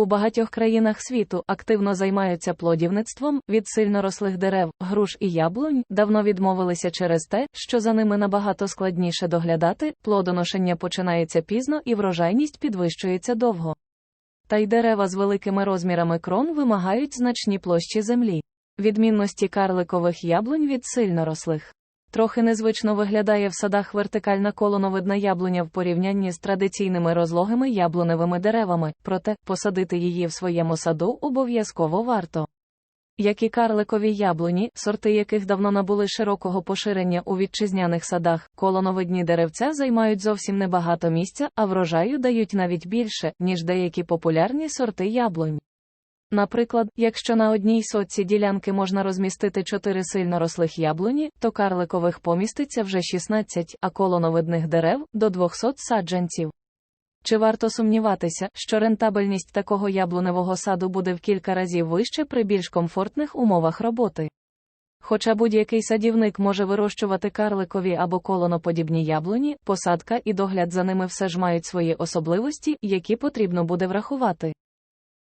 У багатьох країнах світу активно займаються плодівництвом від сильнорослих дерев, груш і яблунь, давно відмовилися через те, що за ними набагато складніше доглядати, плодоношення починається пізно і врожайність підвищується довго. Та й дерева з великими розмірами крон вимагають значні площі землі. Відмінності карликових яблунь від сильнорослих. Трохи незвично виглядає в садах вертикальна колоновидна яблуня в порівнянні з традиційними розлогими яблуневими деревами, проте посадити її в своєму саду обов'язково варто. Як і карликові яблуні, сорти яких давно набули широкого поширення у вітчизняних садах, колоновидні деревця займають зовсім небагато місця, а врожаю дають навіть більше, ніж деякі популярні сорти яблунь. Наприклад, якщо на одній сотці ділянки можна розмістити 4 сильнорослих яблуні, то карликових поміститься вже 16, а колоновидних дерев до 200 саджанців. Чи варто сумніватися, що рентабельність такого яблуневого саду буде в кілька разів вище при більш комфортних умовах роботи? Хоча будь-який садівник може вирощувати карликові або колоноподібні яблуні, посадка і догляд за ними все ж мають свої особливості, які потрібно буде врахувати.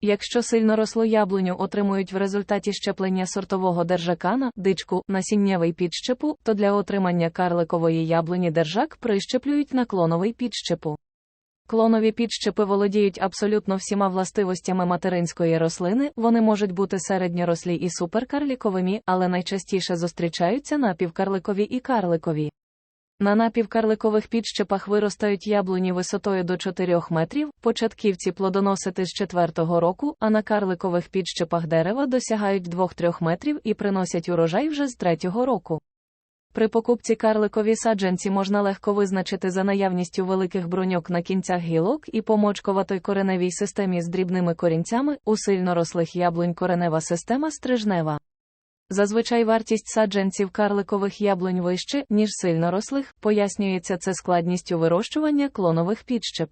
Якщо сильно рослу яблуню отримують в результаті щеплення сортового держакана, дичку, насіннєвий підщепу, то для отримання карликової яблуні держак прищеплюють на клоновий підщепу. Клонові підщепи володіють абсолютно всіма властивостями материнської рослини, вони можуть бути середньорослі і суперкарліковими, але найчастіше зустрічаються напівкарликові і карликові. На напівкарликових підщепах виростають яблуні висотою до 4 метрів, початківці плодоносити з 4-го року, а на карликових підщепах дерева досягають 2-3 метрів і приносять урожай вже з 3-го року. При покупці карликові саджанці можна легко визначити за наявністю великих бруньок на кінцях гілок і помочкуватої кореневій системі з дрібними корінцями, у сильнорослих яблунь коренева система стрижнева. Зазвичай вартість саджанців карликових яблунь вище, ніж сильно рослих, пояснюється це складністю вирощування клонових підщеп.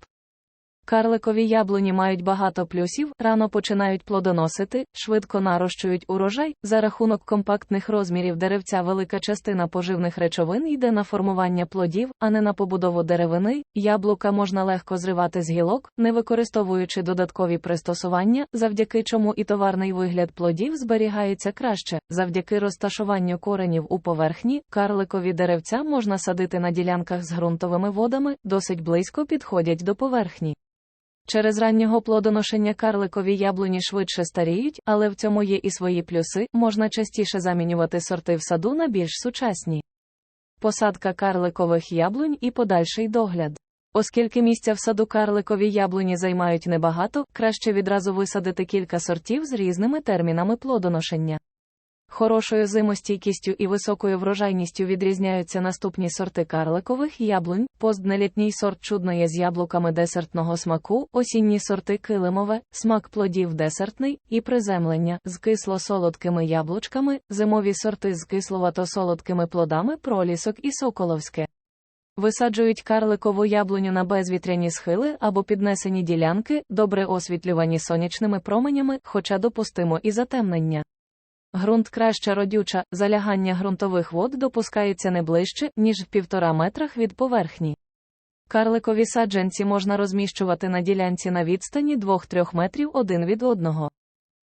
Карликові яблуні мають багато плюсів, рано починають плодоносити, швидко нарощують урожай, за рахунок компактних розмірів деревця велика частина поживних речовин йде на формування плодів, а не на побудову деревини. Яблука можна легко зривати з гілок, не використовуючи додаткові пристосування, завдяки чому і товарний вигляд плодів зберігається краще. Завдяки розташуванню коренів у поверхні, карликові деревця можна садити на ділянках з ґрунтовими водами, досить близько підходять до поверхні. Через раннього плодоношення карликові яблуні швидше старіють, але в цьому є і свої плюси, можна частіше замінювати сорти в саду на більш сучасні. Посадка карликових яблунь і подальший догляд. Оскільки місця в саду карликові яблуні займають небагато, краще відразу висадити кілька сортів з різними термінами плодоношення. Хорошою зимостійкістю і високою врожайністю відрізняються наступні сорти карликових яблунь, позднелітній сорт чудної з яблуками десертного смаку, осінні сорти килимове, смак плодів десертний і приземлення з кисло-солодкими яблучками, зимові сорти з кисловато-солодкими плодами пролісок і соколовське. Висаджують карликову яблуню на безвітряні схили або піднесені ділянки, добре освітлювані сонячними променями, хоча допустимо і затемнення. Грунт краще родюча, залягання ґрунтових вод допускається не ближче, ніж в півтора метрах від поверхні. Карликові саджанці можна розміщувати на ділянці на відстані 2-3 метрів один від одного.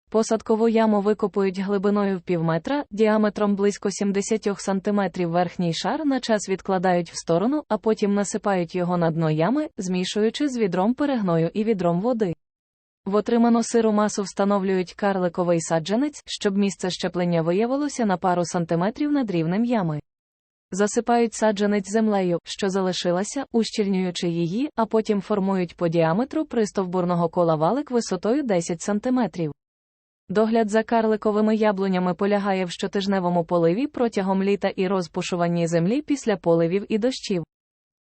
Посадкову яму викопують глибиною в півметра, діаметром близько 70 см верхній шар на час відкладають в сторону, а потім насипають його на дно ями, змішуючи з відром перегною і відром води. В отриману сиру масу встановлюють карликовий саджанець, щоб місце щеплення виявилося на пару сантиметрів над рівнем ями. Засипають саджанець землею, що залишилася, ущільнюючи її, а потім формують по діаметру пристовбурного кола валик висотою 10 см. Догляд за карликовими яблунями полягає в щотижневому поливі протягом літа і розпушуванні землі після поливів і дощів.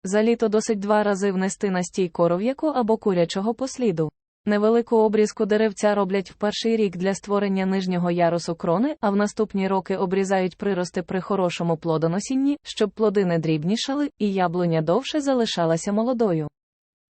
За літо досить два рази внести настій коров'яку або курячого посліду. Невелику обрізку деревця роблять в перший рік для створення нижнього ярусу крони, а в наступні роки обрізають прирости при хорошому плодоносінні, щоб плоди не дрібнішали і яблуня довше залишалася молодою.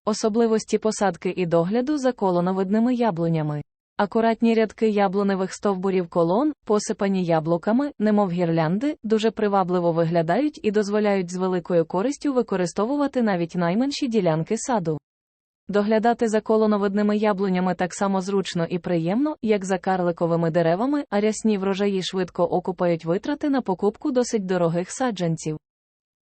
Особливості посадки і догляду за колоновидними яблунями. Акуратні рядки яблуневих стовбурів колон, посипані яблуками, немов гірлянди, дуже привабливо виглядають і дозволяють з великою користю використовувати навіть найменші ділянки саду. Доглядати за колоновидними яблунями так само зручно і приємно, як за карликовими деревами, а рясні врожаї швидко окупають витрати на покупку досить дорогих саджанців.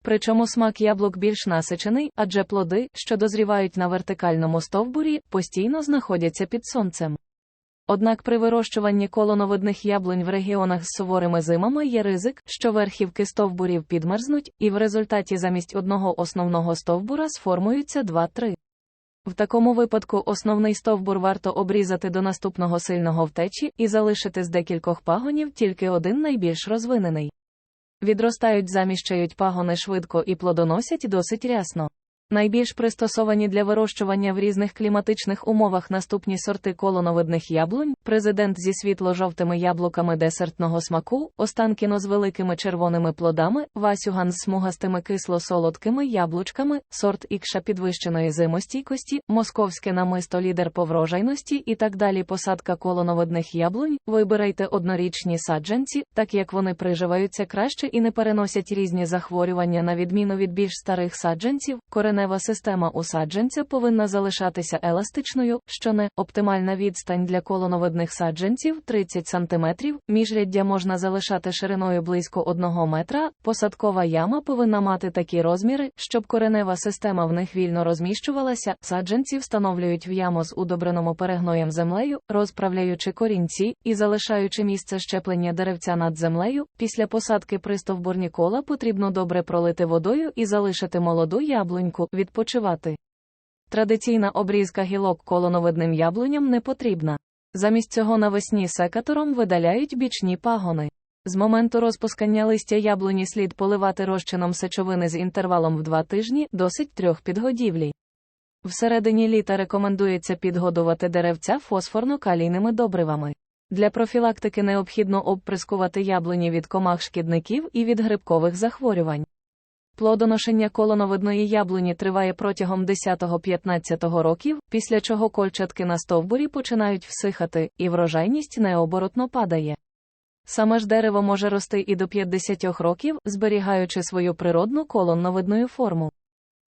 Причому смак яблук більш насичений, адже плоди, що дозрівають на вертикальному стовбурі, постійно знаходяться під сонцем. Однак при вирощуванні колоновидних яблунь в регіонах з суворими зимами є ризик, що верхівки стовбурів підмерзнуть, і в результаті замість одного основного стовбура сформуються два-три. В такому випадку основний стовбур варто обрізати до наступного сильного втечі і залишити з декількох пагонів тільки один найбільш розвинений. Відростають заміщають пагони швидко і плодоносять досить рясно. Найбільш пристосовані для вирощування в різних кліматичних умовах наступні сорти колоновидних яблунь, президент зі світло-жовтими яблуками десертного смаку, останкіно з великими червоними плодами, васюган з смугастими кисло-солодкими яблучками, сорт ікша підвищеної зимостійкості, московське намисто лідер по врожайності і так далі. Посадка колоновидних яблунь, вибирайте однорічні саджанці, так як вони приживаються краще і не переносять різні захворювання на відміну від більш старих саджанців, коренева система у повинна залишатися еластичною, що не оптимальна відстань для колоновидних саджанців 30 см, міжряддя можна залишати шириною близько 1 метра, посадкова яма повинна мати такі розміри, щоб коренева система в них вільно розміщувалася, саджанці встановлюють в яму з удобреному перегноєм землею, розправляючи корінці і залишаючи місце щеплення деревця над землею, після посадки пристовбурні кола потрібно добре пролити водою і залишити молоду яблуньку відпочивати. Традиційна обрізка гілок колоновидним яблуням не потрібна. Замість цього навесні секатором видаляють бічні пагони. З моменту розпускання листя яблуні слід поливати розчином сечовини з інтервалом в два тижні, досить трьох підгодівлі. Всередині літа рекомендується підгодувати деревця фосфорно-калійними добривами. Для профілактики необхідно обприскувати яблуні від комах шкідників і від грибкових захворювань. Плодоношення колоновидної яблуні триває протягом 10-15 років, після чого кольчатки на стовбурі починають всихати, і врожайність необоротно падає. Саме ж дерево може рости і до 50 років, зберігаючи свою природну колоновидну форму.